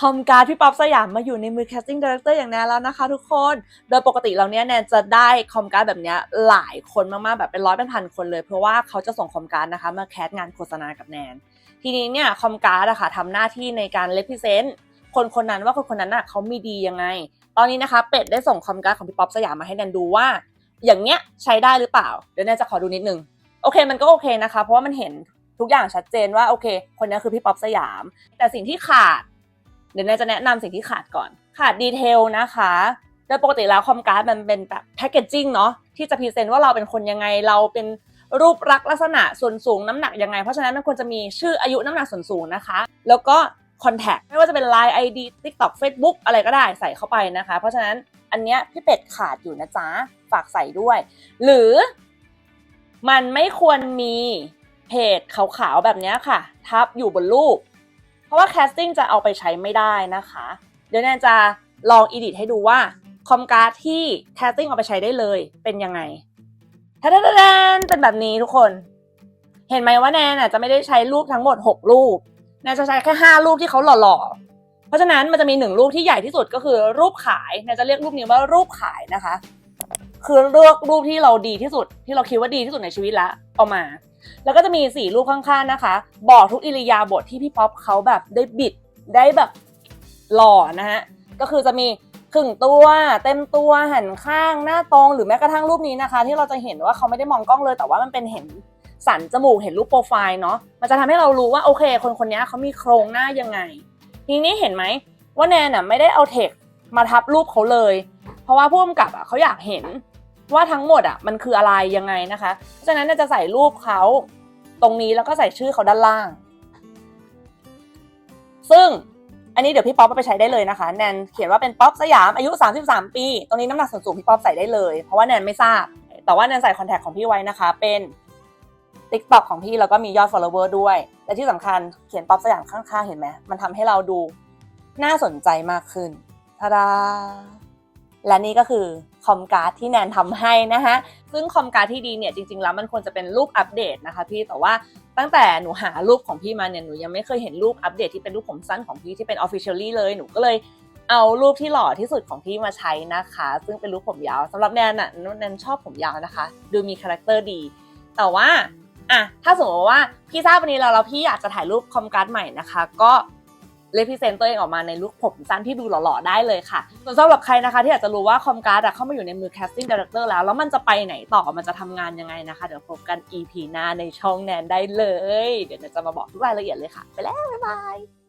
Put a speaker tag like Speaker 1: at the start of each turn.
Speaker 1: คอมการ์ดพี่ป๊อปสยามมาอยู่ในมือ casting director อย่างแนนแล้วนะคะทุกคน โดยปกติเราเนี้ยแนนจะได้คอมการ์ดแบบเนี้ยหลายคนมากๆแบบเป็นร้อยเป็นพันคนเลย เพราะว่าเขาจะส่งคอมการ์ดนะคะมาแคสงานโฆษณากับแนน ทีนี้เนี่ยคอมการ์ดอะค่ะทำหน้าที่ในการ represent คนคนนั้นว่าคนคนนั้นอะเขามีดียังไง ตอนนี้นะคะเป็ดได้ส่งคอมการ์ดของพี่ป๊อปสยามมาให้แนนดูว่า อย่างเงี้ยใช้ได้หรือเปล่า เดี๋ยวแนนจะขอดูนิดนึงโอเคมันก็โอเคนะคะ เพราะว่ามันเห็นทุกอย่างชัดเจนว่าโอเค คนนี้คือพี่ป๊อปสยาม แต่สิ่งที่ขาด เดี๋ยวแนจะแนะนำสิ่งที่ขาดก่อน ขาดดีเทลนะคะโดยปกติแล้วคอมการ์ดมันเป็นแบบแพคเกจจิ้งเนาะที่จะพรีเซนต์ว่าเราเป็นคนยังไงเราเป็นรูปลักษณ์ลักษณะส่วนสูงน้ำหนักยังไง เพราะฉะนั้นมันควรจะมีชื่ออายุน้ำหนักส่วนสูงนะคะ แล้วก็คอนแทคไม่ว่าจะเป็น Line ID TikTok Facebook อะไรก็ได้ใส่เข้าไปนะคะ เพราะฉะนั้นอันเนี้ยพี่เป็ดขาดอยู่นะจ๊ะ ฝากใส่ด้วย หรือมันไม่ควรมีเพจขาวๆแบบเนี้ยค่ะ ทับอยู่บนรูป เพราะว่าแคสติ้งจะเอาไปใช้ไม่ได้นะคะ เดี๋ยวแนนจะลองอีดิทให้ดูว่าคอมการ์ดที่แคสติ้งเอาไปใช้ได้เลยเป็นยังไงทัดนเป็นแบบนี้ทุกคน เห็นไหมว่าแนนน่ะจะไม่ได้ใช้รูปทั้งหมด 6 รูป แนนจะใช้แค่ 5 รูปที่เขาหล่อๆ เพราะฉะนั้นมันจะมีหนึ่งรูปที่ใหญ่ที่สุดก็คือรูปขาย แนนจะเรียกรูปนี้ว่ารูปขายนะคะ คือเลือกรูปที่เราดีที่สุด ที่เราคิดว่าดีที่สุดในชีวิตละเอามา แล้วก็จะมีสี่รูปข้างๆนะคะ บอกทุกอิริยาบถที่พี่ป๊อปเขาแบบได้บิดได้แบบหล่อนะฮะก็คือจะมีครึ่งตัวเต็มตัวหันข้างหน้าตรงหรือแม้กระทั่งรูปนี้นะคะ ที่เราจะเห็นว่าเขาไม่ได้มองกล้องเลย แต่ว่ามันเป็นเห็นสันจมูกเห็นรูปโปรไฟล์เนาะมันจะทำให้เรารู้ว่าโอเค คนคนนี้เขามีโครงหน้ายังไง ทีนี้เห็นไหมว่าแนนน่ะไม่ได้เอาเทคมาทับรูปเขาเลย เพราะว่าผู้กำกับอะเขาอยากเห็น ว่าทั้งหมดอะมันคืออะไรยังไงนะคะเพราะฉะนั้นจะใส่รูปเขาตรงนี้แล้วก็ใส่ชื่อเขาด้านล่าง ซึ่งอันนี้เดี๋ยวพี่ป๊อปไปใช้ได้เลยนะคะแนนเขียนว่าเป็นป๊อปสยามอายุ 33 ปี ตรงนี้น้ำหนักส่วนสูงพี่ป๊อปใส่ได้เลย เพราะว่าแนนไม่ทราบ แต่ว่าแนนใส่คอนแทคของพี่ไว้นะคะ เป็น TikTok ของพี่แล้วก็มียอด follower ด้วย และที่สำคัญเขียนป๊อปสยามข้างๆเห็นไหมมันทำให้เราดูน่าสนใจมากขึ้นทาดา และนี่ก็คือคอมการ์ดที่แนนทำให้นะคะซึ่งคอมการ์ดที่ดีเนี่ยจริงๆแล้วมันควรจะเป็นรูปอัปเดตนะคะพี่แต่ว่าตั้งแต่หนูหารูปของพี่มาเนี่ยหนูยังไม่เคยเห็นรูปอัปเดตที่เป็นรูปผมสั้นของพี่ที่เป็น officially เลยหนูก็เลยเอารูปที่หล่อที่สุดของพี่มาใช้นะคะ ซึ่งเป็นรูปผมยาวสำหรับแนนอะแนนชอบผมยาวนะคะ ดูมีคาแรคเตอร์ดี แต่ว่าอะถ้าสมมติว่าพี่ทราบวันนี้แล้วแล้วพี่อยากจะถ่ายรูปคอมการ์ดใหม่นะคะ ก็ เลพิเซนต์ตัวเองออกมาในลุคผมสั้นที่ดูหล่อๆได้เลยค่ะส่วนสำหรับใครนะคะที่อยากจะรู้ว่าคอมการ์ดเข้ามาอยู่ในมือ casting director แล้ว แล้วมันจะไปไหนต่อมันจะทำงานยังไงนะคะ เดี๋ยวพบกัน EP หน้าในช่องแนนได้เลย เดี๋ยวจะมาบอกทุกรายละเอียดเลยค่ะ ไปแล้วบ๊ายบาย